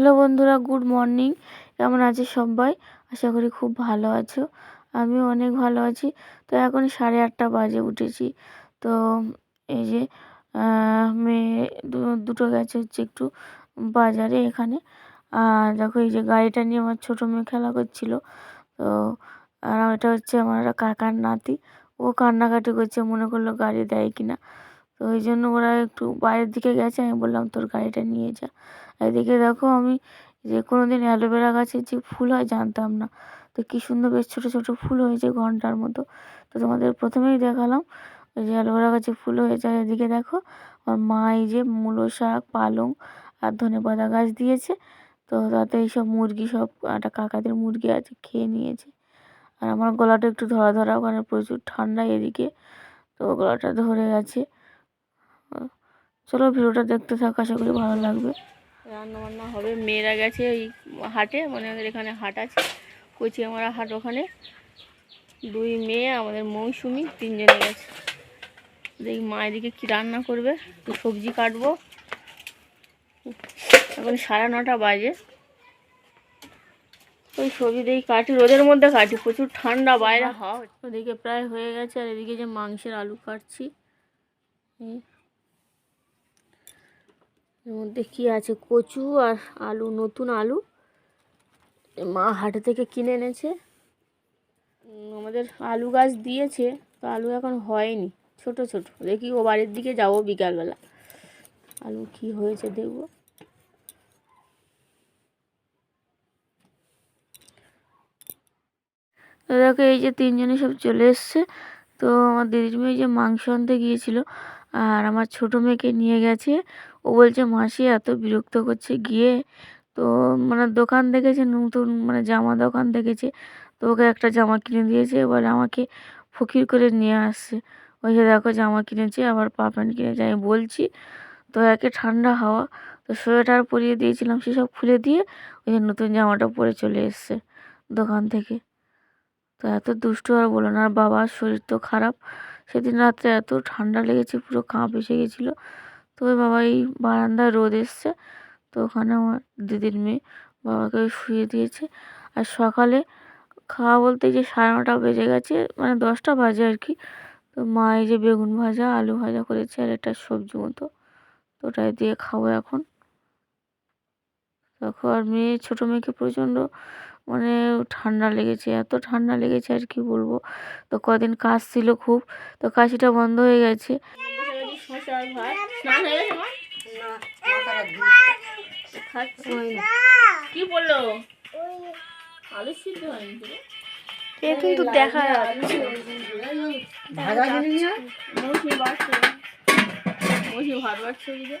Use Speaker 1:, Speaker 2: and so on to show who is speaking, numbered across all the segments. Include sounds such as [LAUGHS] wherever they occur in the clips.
Speaker 1: Hello বন্ধুরা, good morning. কেমন আছে সবাই? আশা করি খুব ভালো আছো। আমিও অনেক ভালো আছি। তো এখন সাড়ে আটটা বাজে উঠেছি। তো এই যে মেয়ে দুটো গেছে হচ্ছে একটু বাজারে এখানে। আর দেখো এই যে গাড়িটা নিয়ে আমার ছোটো মেয়ে খেলা করছিল। তো, আর এটা হচ্ছে আমার কাকার নাতি। ও কান্নাকাটি করছে, মনে করল গাড়ি দেয় কিনা। তো ওই জন্য ওরা একটু বাইরের দিকে গেছে। আমি বললাম, তোর গাড়িটা নিয়ে যা। এদিকে দেখো আমি যে কোনো দিন অ্যালোভেরা গাছের যে ফুল হয় জানতাম না। তো কী সুন্দর বেশ ছোটো ছোটো ফুল হয়েছে ঘণ্টার মতো। তো তোমাদের প্রথমেই দেখালাম ওই যে অ্যালোভেরা গাছে ফুল হয়েছে। আর এদিকে দেখো আমার মা এই যে মূলো শাক, পালং আর ধনে পাতা গাছ দিয়েছে। তো তাতে এইসব মুরগি সব, একটা কাকাদের মুরগি আছে, খেয়ে নিয়েছে। আর আমার গলাটা একটু ধরা ধরা, ওখানে প্রচুর ঠান্ডা এদিকে। তো গলাটা ধরে গেছে চলো ভিডিওটা দেখতে থাক আশা করি ভালো লাগবে। রান্না বান্না হবে মেয়েরা গেছে ওই হাটে মানে আমাদের এখানে হাট আছে কচি আমরা হাট ওখানে। দুই মেয়ে আমাদের মৌসুমি তিনজনে গেছে। দেখি মা এদিকে কী রান্না করবে তো সবজি কাটবো। এখন সাড়ে নটা বাজে। ওই সবজি দেখি কাটি রোদের মধ্যে কাটি প্রচুর ঠান্ডা বাইরে। হাওয়া ওদিকে প্রায় হয়ে গেছে আর এদিকে যে মাংসের আলু কাটছি। এই এর মধ্যে কি আছে? কচু আর আলু, নতুন আলু। মা হাটে থেকে কিনে এনেছে। আমাদের আলু গাছ দিয়েছে, তো আলু এখন হয়নি, ছোট ছোট। দেখি ও বাড়ির দিকে যাব বিকালবেলা। আলু কি হয়েছে দেখব। দেখো, এই যে তিনজনে সব চলে এসছে। তো আমার দিদির মেয়ে যে মাংস আনতে গিয়েছিল, আর আমার ছোটো মেয়েকে নিয়ে গেছে। ও বলছে, মাসি, এত বিরক্ত করছে গিয়ে? তো মানে দোকান দেখেছে, নতুন মানে জামা দোকান দেখেছে। তো ওকে একটা জামা কিনে দিয়েছে, এবার আমাকে ফকির করে নিয়ে আসছে। ওই যে দেখো জামা কিনেছে, আবার পা প্যান্ট কিনেছে, আমি বলছি, তো একে ঠান্ডা হাওয়া, তো সোয়েটার পরিয়ে দিয়েছিলাম, সেসব খুলে দিয়ে ওই যে নতুন জামাটা পরে চলে এসছে দোকান থেকে। তো এত দুষ্টু আর বলো না, আর বাবার শরীর তো খারাপ। সেদিন রাত্রে এত ঠান্ডা লেগেছে, পুরো কাঁপ এসে গেছিল। তো ওই বাবা এই বারান্দায় রোদ এসছে, তো ওখানে আমার দিদির মেয়ে বাবাকে শুয়ে দিয়েছে। আর সকালে খাওয়া বলতে যে সাড়ে নটা বেজে গেছে মানে দশটা বাজে আর কি, তো মা এই যে বেগুন ভাজা, আলু ভাজা করেছে আর একটা সবজি মতো, তো ওটাই দিয়ে খাব এখন। দেখো আর মেয়ে, ছোটো মেয়েকে প্রচণ্ড মানে ঠান্ডা লেগেছে, এত ঠান্ডা লেগেছে আর কি বলব। তো কদিন কাশ ছিল খুব, তো কাশিটা বন্ধ হয়ে গেছে। কি বলল? আলু সিদ্ধ হয়নি
Speaker 2: কিন্তু দেখা যাচ্ছে
Speaker 1: মৌসুমি বাড়ছে মৌসুমি ভাত বাড়ছে ওদিকে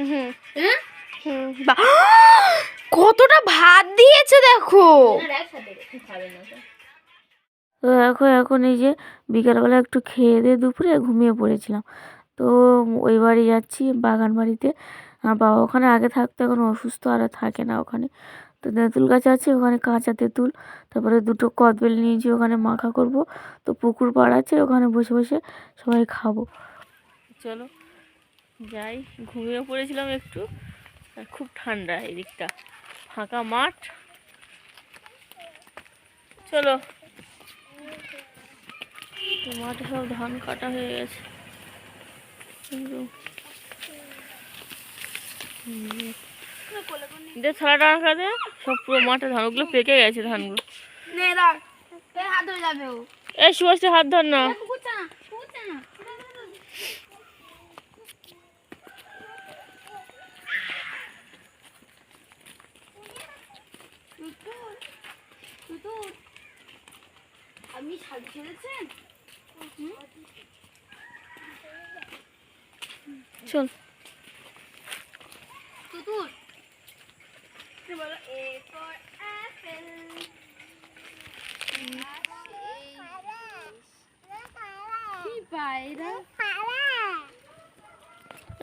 Speaker 2: হুম। হুম [GASPS] কতটা ভাত দিয়েছে দেখো।
Speaker 1: খাবে না। তো। দেখো এখন এই যে বিকালবেলা একটু খেয়ে দিয়ে দুপুরে ঘুমিয়ে পড়েছিলাম। তো ওই বাড়ি যাচ্ছি বাগান বাড়িতে। আমার বাবা ওখানে আগে থাকতো, এখন অসুস্থ আর থাকে না ওখানে। তো তেঁতুল গাছ আছে, ওখানে কাঁচা তেঁতুল। তারপরে দুটো কদবেল নিয়েছি, ওখানে মাখা করব। তো পুকুর পাড় আছে, ওখানে বসে বসে সবাই খাব। চলো যাই, ঘুমিয়ে পড়েছিলাম একটু। খুব ঠান্ডা এই দিকটা ফাঁকা মাঠ। চলো। মাঠে সব ধান কাটা হয়ে গেছে। দে থালাটা রাখা দে সব পুরো মাঠে ধান ওগুলো পেকে গেছে ধানগুলো। এই সুভাষে হাত ধর না।
Speaker 2: আপনি শাড়ি ছেড়েছেন
Speaker 1: চল
Speaker 2: তুতুর বলো এ ফর অ্যাপেল পায়রা?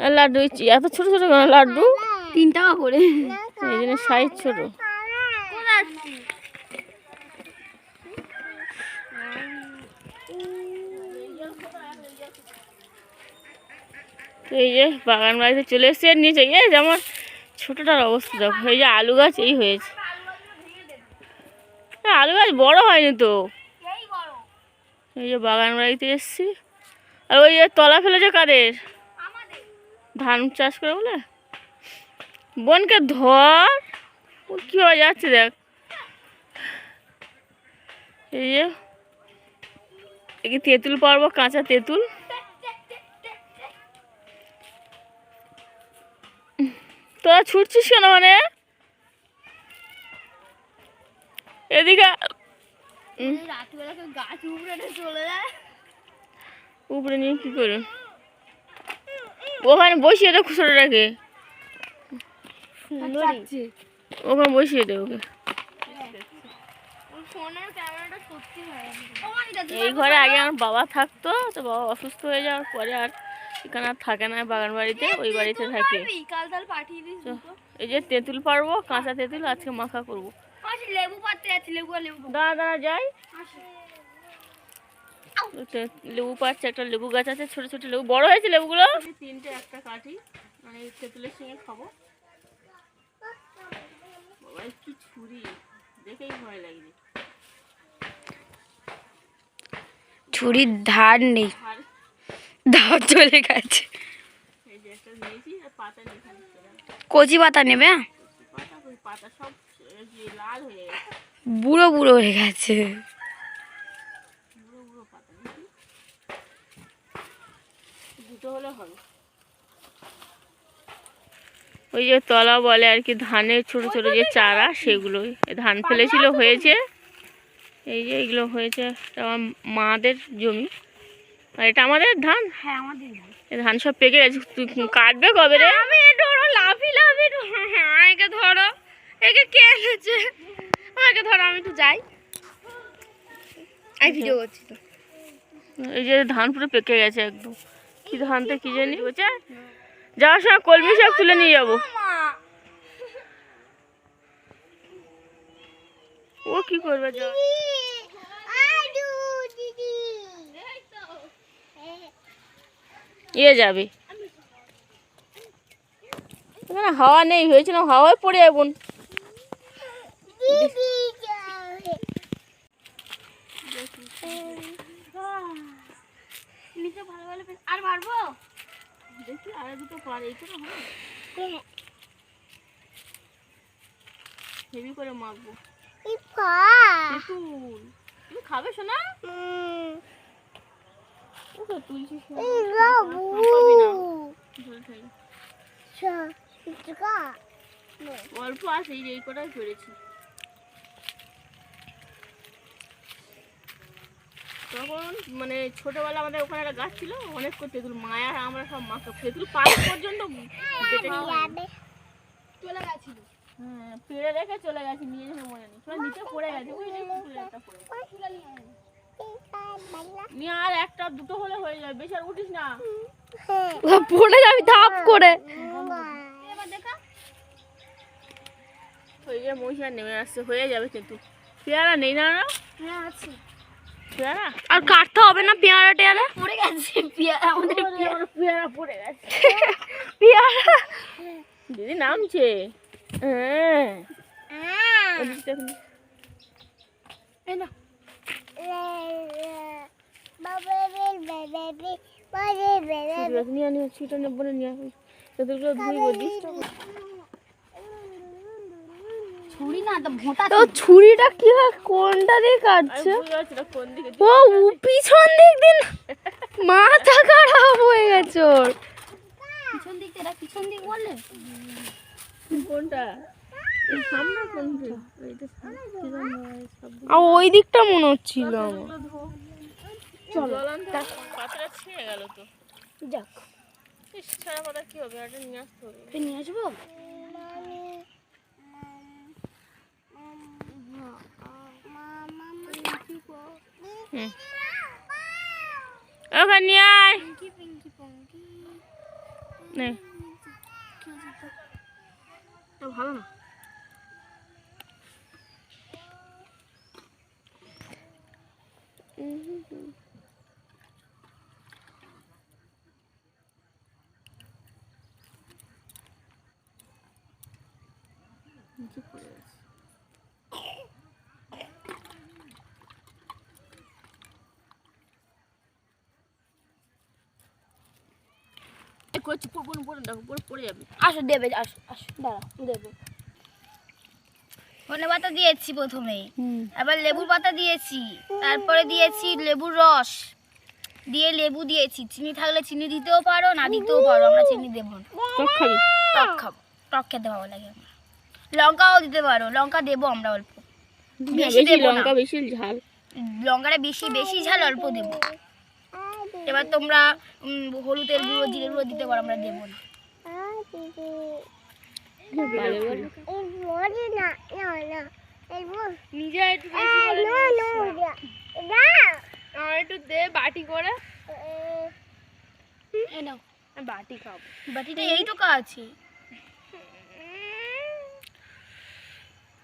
Speaker 1: লাড্ডু চি- এত ছোট ছোট লাড্ডু?
Speaker 2: তিন টাকা করে।
Speaker 1: এই জন্য সাইজ ছোট। এই যে বাগান বাড়িতে চলে এসছে আর নিচে এই যে আমার
Speaker 3: ছোটটার অবস্থা দেখো। এই যে আলু গাছ, এই হয়েছে। আলু গাছ বড় হয়নি তো?
Speaker 2: এই
Speaker 3: যে বাগান বাড়িতে এসছি। আর ওই যে তলা ফেলেছে কাদের? ধান চাষ করে বলে? বোনকে ধর। ও কীভাবে যাচ্ছে দেখ। এই যে তেঁতুল পারব কাঁচা তেঁতুল। তোরা ছুটছিস কেন মানে? এদিকে
Speaker 2: উপরে চলে যায়।
Speaker 3: উপরে নিয়ে কি করে? ওখানে বসিয়ে দে খুচরোটাকে। ওখানে বসিয়ে দে ওকে।
Speaker 2: ফোনের ক্যামেরাটা সত্যি
Speaker 3: এই ঘরে আগে আমার বাবা থাকতো তো বাবা অসুস্থ হয়ে যাওয়ার পরে আর এখানে আর থাকে না বাগান বাড়িতে ওই বাড়িতে থাকে। এই যে তেঁতুল পারব কাঁচা তেঁতুল আজকে মাখা করব। দাঁড়া দাঁড়া যাই। লেবু পাচ্ছে একটা লেবু গাছ আছে ছোট ছোট লেবু বড় হয়েছে লেবুগুলো? তিনটে একটা কাটি মানে তেঁতুলের সঙ্গে খাব। কি ছুরি দেখেই ভয় লাগছে
Speaker 2: ছুরির ধার নেই।
Speaker 3: আর
Speaker 2: চলে গেছে। কচি পাতা নেবে? বুড়ো বুড়ো হয়ে গেছে।
Speaker 3: ওই যে তলা বলে আর কি ধানের ছোট ছোট যে চারা সেগুলো ধান ফেলেছিল হয়েছে। এই যে এগুলো হয়েছে মাদের জমি। আর এটা আমাদের ধান?
Speaker 2: হ্যাঁ আমাদের
Speaker 3: এই ধান সব পেকে গেছে। তুই কাটবে কবে রে?
Speaker 2: আমি ধরো লাফি লাফি হ্যাঁ একে ধরো। একে কে এনেছে? আমাকে ধরো আমি একটু যাই। আমি ভিডিও করছি তো।
Speaker 3: এই যে ধান পুরো পেকে গেছে একদম। কি ধানটা কি জানি? বুঝছে যাওয়ার সময় কলমি শাক তুলে নিয়ে যাব। ও কি করবে? যা ইয়ে যাবে। হাওয়া নেই হয়েছিল হাওয়ায় পড়ে যাব।
Speaker 2: আর মারবো
Speaker 3: দেখি আর দুটো পারে এই করে হবে হেভি করে মাখবো তেঁতুল। তুমি খাবে শোনা ওকে তুলছিস না। খাবি না। ঝোল খাই। অল্প আছে এই কটাই করেছি তখন মানে ছোটবেলা আমাদের ওখানে একটা গাছ ছিল অনেক করে তেঁতুল মায়া আমরা সব মাখা তেঁতুল পাক পর্যন্ত
Speaker 2: চলে গেছিল
Speaker 3: হ্যাঁ পেড়ে রেখে চলে গেছে নিয়ে মনে নেই নিচে পড়ে গেছে ওই পড়ে। নিয়ে আর একটা দুটো হলে হয়ে যাবে। বেশি আর উঠিস না।
Speaker 2: পড়ে যাবি ধাপ করে। এবার দেখা।
Speaker 3: ওই যে মহিষা নেমে আসছে হয়ে যাবে কিন্তু। পেয়ারা নেই না না?
Speaker 2: হ্যাঁ আছে।
Speaker 3: পেয়ারা?
Speaker 2: আর কাটতে হবে না পেয়ারা টেয়ারা? পড়ে গেছে পেয়ারা আমাদের
Speaker 3: আমার পেয়ারা পড়ে গেছে।
Speaker 2: পেয়ারা?
Speaker 3: দিদি নামছে। হ্যাঁ। ওদিকটা
Speaker 2: এই না
Speaker 3: নিয়ে নিয়ে ছিটা নেব না নিয়ে আসি। তেঁতুলগুলো
Speaker 2: ছুরি না তো ভোঁতা
Speaker 4: তো ছুরিটা কি কোনটা দিয়ে কাটছে?
Speaker 3: বুঝতে পারছি না কোন দিকে
Speaker 4: ও পিছন দিক দিন মাথা খারাপ হয়ে গেছে ওর।
Speaker 2: পিছন দিক এটা পিছন দিক বললে?
Speaker 3: কোনটা?
Speaker 4: আর ওই দিকটা মনে হচ্ছিল
Speaker 2: যাক।
Speaker 3: ছাড়া পাতা কি হবে? এটা নিয়ে আসতে হবে।
Speaker 2: নিয়ে আসব।
Speaker 3: ওখানে আয়। নে। ভালো না নিচে পড়ে গেছে এ করছি পড়ে পড়ে দেখো পড়ে পড়ে যাবে।
Speaker 2: আসো দেবে আসো আসো দাঁড়া দেবো। ধনে পাতা দিয়েছি প্রথমে। এবার লেবুর পাতা দিয়েছি তারপরে দিয়েছি লেবুর রস। দিয়ে লেবু দিয়েছি চিনি থাকলে চিনি দিতেও পারো না দিতেও পারো আমরা চিনি দেবো না।
Speaker 3: টক খাবি?
Speaker 2: টক খাব টক খেতে ভালো লাগে লঙ্কাও দিতে পারো লঙ্কা দেবো আমরা অল্প। বেশি
Speaker 3: বেশি
Speaker 2: দেবো না।
Speaker 3: লঙ্কা বেশি ঝাল।
Speaker 2: লঙ্কাটা বেশি বেশি ঝাল অল্প দেবো। এবার তোমরা হলুদের গুঁড়ো, জিরে গুঁড়ো দিতে পারো, আমরা দেবো না।
Speaker 1: একটু দে বাটি করে
Speaker 2: এই
Speaker 1: বাটি খাব
Speaker 2: আছে।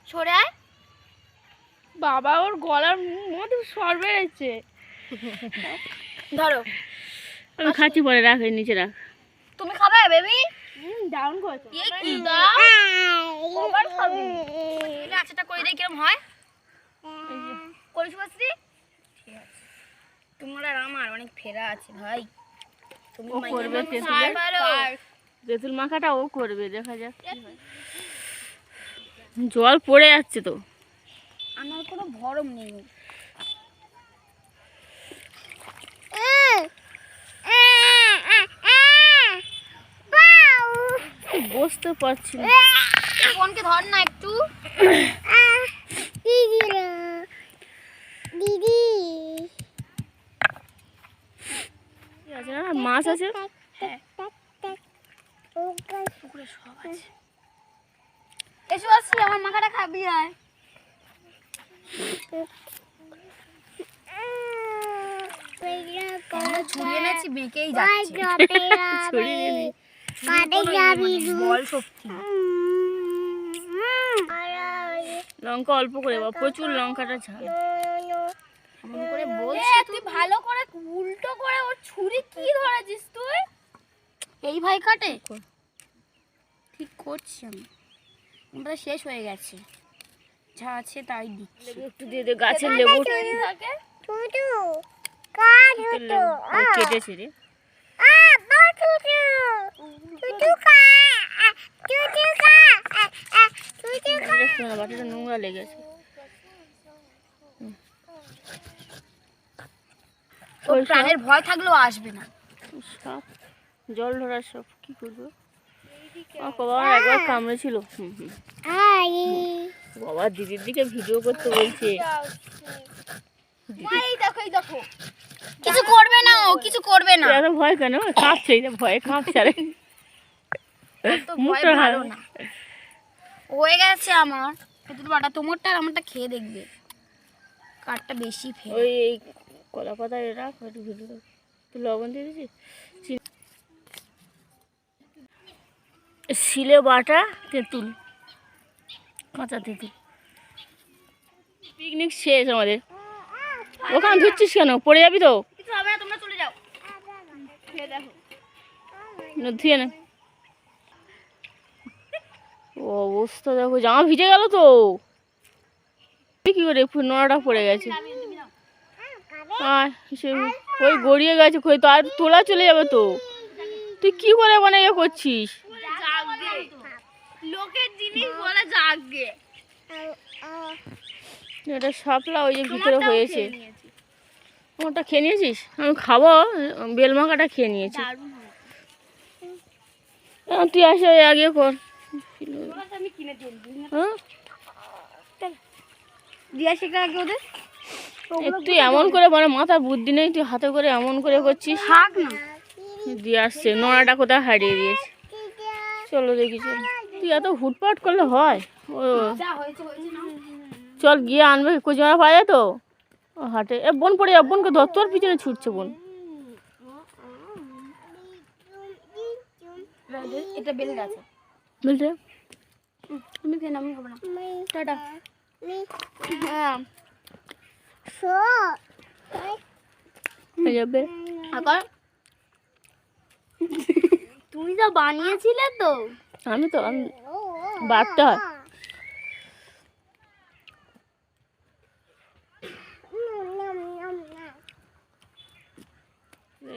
Speaker 2: সরে আয়।
Speaker 1: বাবা, ওর গলার মধ্যে সর বেড়েছে
Speaker 2: ধরো।
Speaker 3: আমি খাচ্ছি পরে রাখ এই নিচে রাখ।
Speaker 2: তুমি খাবে বেবি?
Speaker 1: ডাউন করেছে।
Speaker 2: এ কি? দাও। কবার খাবে। এটা আচারটা করে দেই কিরম হয়? করিস বসরি ঠিক আছে। তোমার আর আমার অনেক ফেরা আছে ভাই। তুমি
Speaker 3: করবে তেঁতুল মাখাটা ও করবে দেখা যাক জল পড়ে যাচ্ছে তো।
Speaker 2: আমার কোনো ভরম নেই।
Speaker 3: বসতে পারছি না।
Speaker 2: ফোনকে ধর না একটু।
Speaker 3: আছে না? মাছ আছে?
Speaker 2: পুকুরে সব আছে। এসো আসি আমার মাখাটা খাবি আয়। আমরা ছুড়িয়ে এনেছি বেঁকেই যাচ্ছে। [LAUGHS]
Speaker 3: ছড়িয়ে
Speaker 2: বল শক্তি।
Speaker 3: লঙ্কা অল্প করে বা প্রচুর লঙ্কাটা ঝাল।
Speaker 2: এমন করে বলছি তুই ভালো করে উল্টো করে ওর ছুরি কি ধরেছিস তুই? এই ভাই কাটে? ঠিক করছি আমি। আমরা শেষ হয়ে গেছে। যা আছে তাই দিচ্ছি।
Speaker 3: একটু দিয়ে দে গাছের লেবু।
Speaker 2: থাকে।
Speaker 3: কেটেছে রে। বাটিটা নোংরা লেগেছে।
Speaker 2: ওর প্রাণের ভয় থাকলেও আসবে না।
Speaker 3: সাপ জল ধরার সব কি করব? বাবা একবার কামড়েছিল। হুম হুম। বাবা দিদির দিকে ভিডিও করতে বলছে।
Speaker 2: কিছু করবে না ও কিছু করবে না।
Speaker 3: এত ভয় কেন? কাঁপছে এই যে ভয়ে কাঁপছে
Speaker 2: ভয়
Speaker 3: মুখটা
Speaker 2: ভালো না। হয়ে গেছে আমার। পেতুর বাটা তোমারটা আর আমারটা খেয়ে দেখবে। কাঠটা বেশি ফেলে।
Speaker 3: ওই এই কলা পাতা রাখ একটু ভিডিও তুই লবণ দিয়ে দিয়েছিস শিলে বাটা তেঁতুল। কাঁচা তেঁতুল। পিকনিক শেষ আমাদের। ওখানে ধুচ্ছিস কেন? পড়ে যাবি তো? ধুয়ে না। অবস্থা দেখো জামা ভিজে গেল তো। কি করে নোড়াটা পড়ে গেছে। আর ওই গড়িয়ে গেছে কই তো আর তোলা চলে যাবে তো। তুই কি করে মানে ইয়ে করছিস?
Speaker 1: লোকের জিনিস বলে জাগবে।
Speaker 3: এটা শাপলা ওই যে ভিতরে হয়েছে। ওটা খেয়ে নিয়েছিস? আমি খাব বেলমাকাটা খেয়ে নিয়েছি। তুই আসে আগে কর। হ্যাঁ? তুই। এমন করে মানে মাথার বুদ্ধি নেই তুই হাতে করে এমন করে করছিস? দিয়ে আসছে নোড়াটা কোথায় হারিয়ে দিয়েছে? চলো দেখি চল। তুই এত হুটপাট করলে হয়? ও। চল গিয়ে আনবে কুচিমারা পাওয়া যায় তো? হাটে। এ বোন পড়ে যা বোনকে ধর তোর পিছনে ছুটছে বোন।
Speaker 2: এটা বেলে গেছে।
Speaker 3: বুঝলে
Speaker 2: তুমি খেয়ে নাও, আমি খাব না। টাটা। হ্যাঁ।
Speaker 3: হয়ে যাবে।
Speaker 2: আবার [LAUGHS] তুমি যা বানিয়েছিলে তো।
Speaker 3: আমি তো বাড়তে হয়।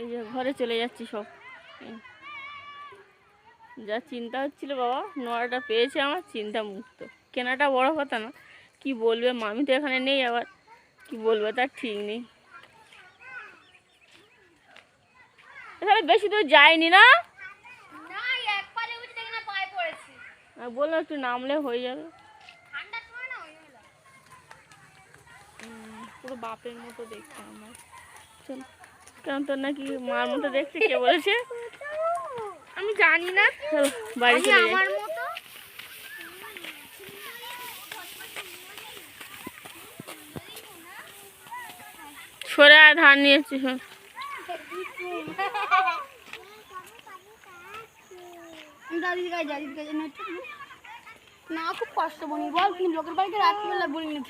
Speaker 3: এই যে ঘরে চলে যাচ্ছি সব। যা চিন্তা হচ্ছিল বাবা নোয়াটা পেয়েছে আমার চিন্তা মুক্ত। কেনাটা বড় কথা না কি বলবে? মামি তো এখানে নেই আবার কি বলবে? তার ঠিক নেই। এখানে বেশি দূর যায়নি না? বললাম একটু নামলে হয়ে যাবে। পুরো বাপের মতো দেখতে আমার। চল। কারণ তোর নাকি মার মতো দেখছে কে বলেছে?
Speaker 1: আমি জানি না।
Speaker 3: বাড়ি
Speaker 2: আমার মতো।
Speaker 3: সরে আর ধান নিয়েছি হ্যাঁ
Speaker 2: না খুব কষ্ট বলি বল কিন্তু লোকের বাড়িতে রাত্রিবেলা বলি না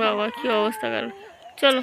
Speaker 3: বাবা কি অবস্থা গেল চলো।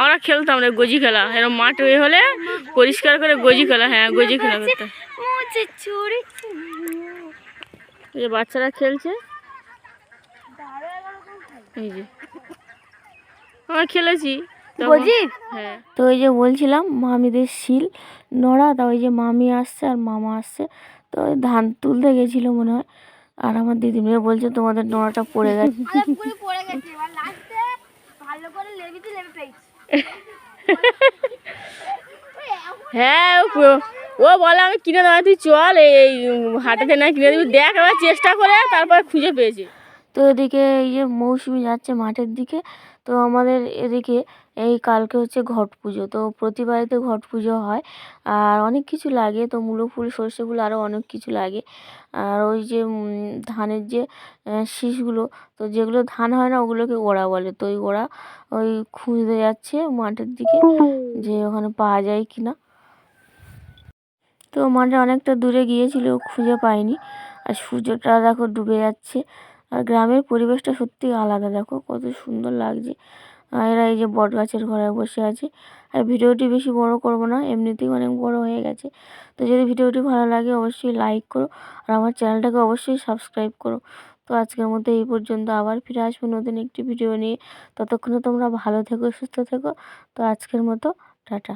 Speaker 3: আমরা খেলতাম রে গজি খেলা। এরকম মাঠ হয়ে হলে পরিষ্কার করে গজি খেলা হ্যাঁ গজি খেলা করতে
Speaker 2: মুঝে চুরি
Speaker 3: এই যে বাচ্চারা খেলছে। এই যে। আমরা খেলেছি? হ্যাঁ।
Speaker 1: তো ওই যে বলছিলাম মামিদের শিল নড়া তা ওই যে মামি আসছে আর মামা আসছে। তো ওই ধান তুলতে গেছিল মনে হয়। আর আমার দিদি মেয়ে বলছে তোমাদের নড়াটা পড়ে গেছে। [LAUGHS]
Speaker 2: পড়ে গেছে। এবার লাস্টে ভালো করে লেবিতে লেবে পেয়েছি।
Speaker 3: হ্যাঁ ও বলে আমি কিনে দেওয়া তুই চল, এই হাটাতে না কিনে দিবি, দেখ আবার চেষ্টা করে, তারপর খুঁজে পেয়েছি।
Speaker 1: তো এদিকে এই যে মৌসুমি যাচ্ছে মাঠের দিকে, তো আমাদের এদিকে এই কালকে হচ্ছে ঘট পুজো। তো প্রতি বাড়িতে ঘট পুজো হয়। আর অনেক কিছু লাগে। তো মূলো ফুল, সর্ষে ফুল আরও অনেক কিছু লাগে। আর ওই যে ধানের যে শীষগুলো, তো যেগুলো ধান হয় না, ওগুলোকে ওড়া বলে। তো ওই ওড়া ওই খুঁজতে যাচ্ছে মাঠের দিকে যে ওখানে পাওয়া যায় কি না তো মাঠে অনেকটা দূরে গিয়েছিল, খুঁজে পাইনি। আর সূর্যটা দেখো ডুবে যাচ্ছে। আর গ্রামের পরিবেশটা সত্যি আলাদা। দেখো কত সুন্দর লাগছে। এরা এই যে বট গাছের ঘরে বসে আছে। আর ভিডিওটি বেশি বড় করব না, এমনিতেই অনেক বড় হয়ে গেছে। তো যদি ভিডিওটি ভালো লাগে অবশ্যই লাইক করো, আর আমার চ্যানেলটাকে অবশ্যই সাবস্ক্রাইব করো। তো আজকের মধ্যে এই পর্যন্ত, আবার ফিরে আসব নতুন একটি ভিডিও নিয়ে। ততক্ষণে তোমরা ভালো থেকো, সুস্থ থেকো। তো আজকের মতো, টাটা।